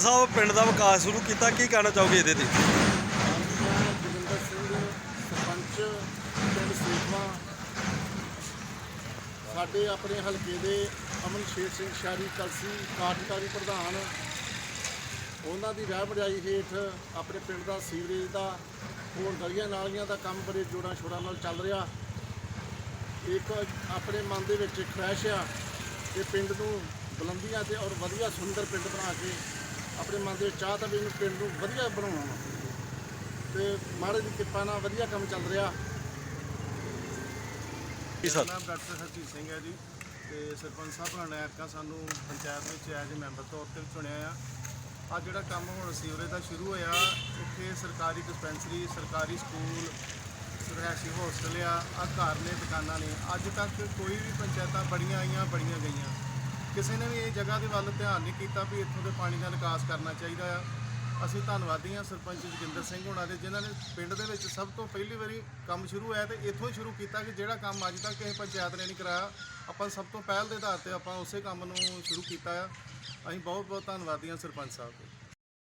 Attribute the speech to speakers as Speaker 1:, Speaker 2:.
Speaker 1: ਸਰਪੰਚ ਸਾਹਿਬ, ਪਿੰਡ ਦਾ ਵਿਕਾਸ ਸ਼ੁਰੂ ਕੀਤਾ, ਕੀ ਕਹਿਣਾ ਚਾਹੋਗੇ ਇਹਦੇ ਤੇ?
Speaker 2: ਮੈਂ ਜਗਿੰਦਰ ਸਿੰਘ ਸਰਪੰਚ ਪਿੰਡ ਸੇਖਵਾ ਸਾਡੇ ਆਪਣੇ ਹਲਕੇ ਦੇ ਅਮਨ ਸ਼ੇਰ ਸਿੰਘ ਸ਼ਾਰੀ ਕਲਸੀ ਕਾਰਜਕਾਰੀ ਪ੍ਰਧਾਨ, ਉਹਨਾਂ ਦੀ ਰਹਿਬਰਾਈ ਹੇਠ ਆਪਣੇ ਪਿੰਡ ਦਾ ਸੀਵਰੇਜ ਦਾ ਹੋਰ ਗਲੀਆਂ ਨਾਲੀਆਂ ਦਾ ਕੰਮ ਬੜੇ ਜੋੜਾਂ ਸ਼ੋੜਾਂ ਨਾਲ ਚੱਲ ਰਿਹਾ। ਇੱਕ ਆਪਣੇ ਮਨ ਦੇ ਵਿੱਚ ਖੁਆਇਸ਼ ਆ ਕਿ ਪਿੰਡ ਨੂੰ ਬੁਲੰਦੀਆਂ ਤੇ ਔਰ ਵਧੀਆ ਸੁੰਦਰ ਪਿੰਡ ਬਣਾ ਕੇ ਆਪਣੇ ਮਨ ਦੇ ਚਾਹ ਤਾਂ ਵੀ ਇਹਨੂੰ ਪਿੰਡ ਨੂੰ ਵਧੀਆ ਬਣਾਉਣਾ ਵਾ। ਤੇ ਮਹਾਰਾਜ ਦੀ ਕਿਰਪਾ ਨਾਲ ਵਧੀਆ ਕੰਮ ਚੱਲ ਰਿਹਾ।
Speaker 1: ਜੀ ਸਰ।
Speaker 3: ਨਾਮ ਡਾਕਟਰ ਹਰਜੀਤ ਸਿੰਘ ਹੈ ਜੀ। ਤੇ ਸਰਪੰਚ ਸਾਹਿਬ ਨਾਲ ਐਰਕਾ ਸਾਨੂੰ ਪੰਚਾਇਤ ਵਿੱਚ ਐਜ ਮੈਂਬਰ ਤੌਰ ਤੇ ਚੁਣਿਆ ਆ। ਆ ਜਿਹੜਾ ਕੰਮ ਹੁਣ ਸੀਵਰੇਜ ਦਾ ਸ਼ੁਰੂ ਹੋਇਆ ਇੱਥੇ ਸਰਕਾਰੀ ਡਿਸਪੈਂਸਰੀ ਸਰਕਾਰੀ ਸਕੂਲ ਰਿਹਾਇਸ਼ੀ ਹੋਸਟਲ ਆ। ਆ ਘਰ ਨੇ ਦੁਕਾਨਾਂ ਨੇ। ਅੱਜ ਤੱਕ ਕੋਈ ਵੀ ਪੰਚਾਇਤਾਂ ਬੜੀਆਂ ਆਈਆਂ ਬੜੀਆਂ ਗਈਆਂ। ਕਿਸੇ ਨੇ ਵੀ ਇਹ ਜਗ੍ਹਾ ਦੇ ਵੱਲ ਧਿਆਨ ਨਹੀਂ ਕੀਤਾ ਵੀ ਇੱਥੋਂ ਦੇ ਪਾਣੀ ਦਾ ਨਿਕਾਸ ਕਰਨਾ ਚਾਹੀਦਾ ਆ। ਅਸੀਂ ਧੰਨਵਾਦੀ ਹਾਂ ਸਰਪੰਚ ਜੋਗਿੰਦਰ ਸਿੰਘ ਹੋਣਾ ਦੇ, ਜਿਨ੍ਹਾਂ ਨੇ ਪਿੰਡ ਦੇ ਵਿੱਚ ਸਭ ਤੋਂ ਪਹਿਲੀ ਵਾਰੀ ਕੰਮ ਸ਼ੁਰੂ ਹੋਇਆ ਤੇ ਇੱਥੋਂ ਹੀ ਸ਼ੁਰੂ ਕੀਤਾ ਕਿ ਜਿਹੜਾ ਕੰਮ ਅੱਜ ਤੱਕ ਕਿਸੇ ਪੰਚਾਇਤ ਨੇ ਨਹੀਂ ਕਰਾਇਆ, ਆਪਾਂ ਸਭ ਤੋਂ ਪਹਿਲ ਦੇ ਆਧਾਰ ਤੇ ਆਪਾਂ ਉਸੇ ਕੰਮ ਨੂੰ ਸ਼ੁਰੂ ਕੀਤਾ ਆ। ਅਸੀਂ ਬਹੁਤ ਬਹੁਤ ਧੰਨਵਾਦੀ ਹਾਂ ਸਰਪੰਚ ਸਾਹਿਬ। ਦੇ